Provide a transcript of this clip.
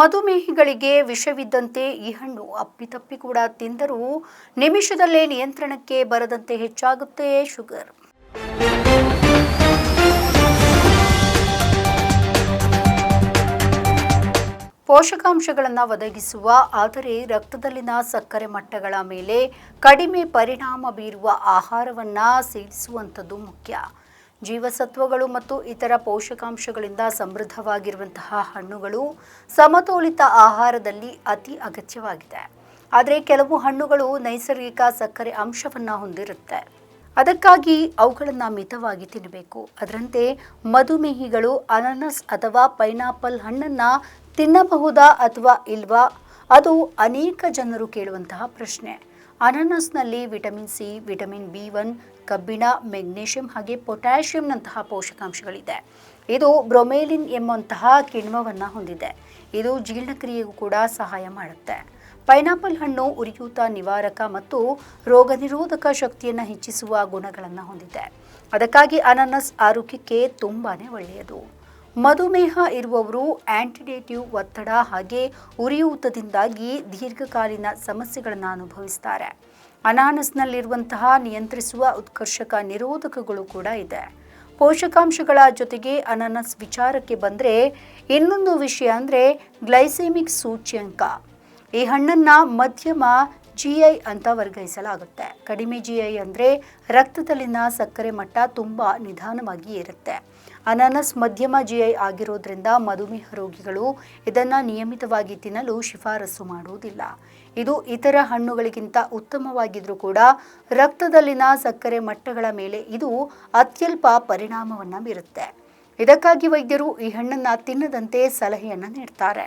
ಮಧುಮೇಹಿಗಳಿಗೆ ವಿಷವಿದ್ದಂತೆ ಈ ಹಣ್ಣು ಅಪ್ಪಿತಪ್ಪಿ ಕೂಡ ತಿಂದರೂ ನಿಮಿಷದಲ್ಲೇ ನಿಯಂತ್ರಣಕ್ಕೆ ಬರದಂತೆ ಹೆಚ್ಚಾಗುತ್ತೆ ಶುಗರ್. ಪೋಷಕಾಂಶಗಳನ್ನು ಒದಗಿಸುವ, ಆದರೆ ರಕ್ತದಲ್ಲಿನ ಸಕ್ಕರೆ ಮಟ್ಟಗಳ ಮೇಲೆ ಕಡಿಮೆ ಪರಿಣಾಮ ಬೀರುವ ಆಹಾರವನ್ನು ಸೇವಿಸುವಂಥದ್ದು ಮುಖ್ಯ. ಜೀವಸತ್ವಗಳು ಮತ್ತು ಇತರ ಪೋಷಕಾಂಶಗಳಿಂದ ಸಮೃದ್ಧವಾಗಿರುವಂತಹ ಹಣ್ಣುಗಳು ಸಮತೋಲಿತ ಆಹಾರದಲ್ಲಿ ಅತಿ ಅಗತ್ಯವಾಗಿದೆ. ಆದರೆ ಕೆಲವು ಹಣ್ಣುಗಳು ನೈಸರ್ಗಿಕ ಸಕ್ಕರೆ ಅಂಶವನ್ನು ಹೊಂದಿರುತ್ತೆ. ಅದಕ್ಕಾಗಿ ಅವುಗಳನ್ನು ಮಿತವಾಗಿ ತಿನ್ನಬೇಕು ಅದರಂತೆ ಮಧುಮೇಹಿಗಳು, ಅನಾನಸ್ ಅಥವಾ ಪೈನಾಪಲ್ ಹಣ್ಣನ್ನು ತಿನ್ನಬಹುದಾ ಅಥವಾ ಇಲ್ವಾ? ಅದು ಅನೇಕ ಜನರು ಕೇಳುವಂತಹ ಪ್ರಶ್ನೆ. ಅನಾನಸ್ನಲ್ಲಿ vitamin C, vitamin B one, ಕಬ್ಬಿಣ, ಮೆಗ್ನೀಷಿಯಂ ಹಾಗೆ ಪೊಟ್ಯಾಷಿಯಂನಂತಹ ಪೋಷಕಾಂಶಗಳಿದೆ. ಇದು ಬ್ರೊಮೇಲಿನ್ ಎಂಬಂತಹ ಕಿಣ್ವವನ್ನು ಹೊಂದಿದೆ. ಇದು ಜೀರ್ಣಕ್ರಿಯೆಗೂ ಕೂಡ ಸಹಾಯ ಮಾಡುತ್ತೆ. ಪೈನಾಪಲ್ ಹಣ್ಣು ಉರಿಯೂತ, ನಿವಾರಕ ಮತ್ತು ರೋಗ ನಿರೋಧಕ ಶಕ್ತಿಯನ್ನು ಹೆಚ್ಚಿಸುವ ಗುಣಗಳನ್ನು ಹೊಂದಿದೆ. ಅದಕ್ಕಾಗಿ ಅನಾನಸ್ ಆರೋಗ್ಯಕ್ಕೆ ತುಂಬಾ ಒಳ್ಳೆಯದು. ಮಧುಮೇಹ ಇರುವವರು ಆಂಟಿಡೇಟಿವ್ ಒತ್ತಡ ಹಾಗೆ ಉರಿಯೂತದಿಂದಾಗಿ ದೀರ್ಘಕಾಲೀನ ಸಮಸ್ಯೆಗಳನ್ನು ಅನುಭವಿಸ್ತಾರೆ. ಅನಾನಸ್ನಲ್ಲಿರುವಂತಹ ನಿಯಂತ್ರಿಸುವ ಉತ್ಕರ್ಷಕ ನಿರೋಧಕಗಳು ಕೂಡ ಇದೆ. ಪೋಷಕಾಂಶಗಳ ಜೊತೆಗೆ ಅನಾನಸ್ ವಿಚಾರಕ್ಕೆ ಬಂದರೆ ಇನ್ನೊಂದು ವಿಷಯ ಅಂದರೆ ಗ್ಲೈಸೆಮಿಕ್ ಸೂಚ್ಯಂಕ. ಈ ಹಣ್ಣನ್ನು ಮಧ್ಯಮ ಜಿ ಐ ಅಂತ ವರ್ಗಾಯಿಸಲಾಗುತ್ತೆ ಕಡಿಮೆ ಜಿ ಐ ಅಂದರೆ ರಕ್ತದಲ್ಲಿನ ಸಕ್ಕರೆ ಮಟ್ಟ ತುಂಬ ನಿಧಾನವಾಗಿ ಇರುತ್ತೆ ಅನಾನಸ್ ಮಧ್ಯಮ ಜಿ ಐ ಆಗಿರೋದ್ರಿಂದ ಮಧುಮೇಹ ರೋಗಿಗಳು ಇದನ್ನು ನಿಯಮಿತವಾಗಿ ತಿನ್ನಲು ಶಿಫಾರಸು ಮಾಡುವುದಿಲ್ಲ. ಇದು ಇತರ ಹಣ್ಣುಗಳಿಗಿಂತ ಉತ್ತಮವಾಗಿದ್ರೂ ಕೂಡ ರಕ್ತದಲ್ಲಿನ ಸಕ್ಕರೆ ಮಟ್ಟಗಳ ಮೇಲೆ ಇದು ಅತ್ಯಲ್ಪ ಪರಿಣಾಮವನ್ನು ಬೀರುತ್ತೆ. ಇದಕ್ಕಾಗಿ ವೈದ್ಯರು ಈ ಹಣ್ಣನ್ನು ತಿನ್ನದಂತೆ ಸಲಹೆಯನ್ನು ನೀಡ್ತಾರೆ.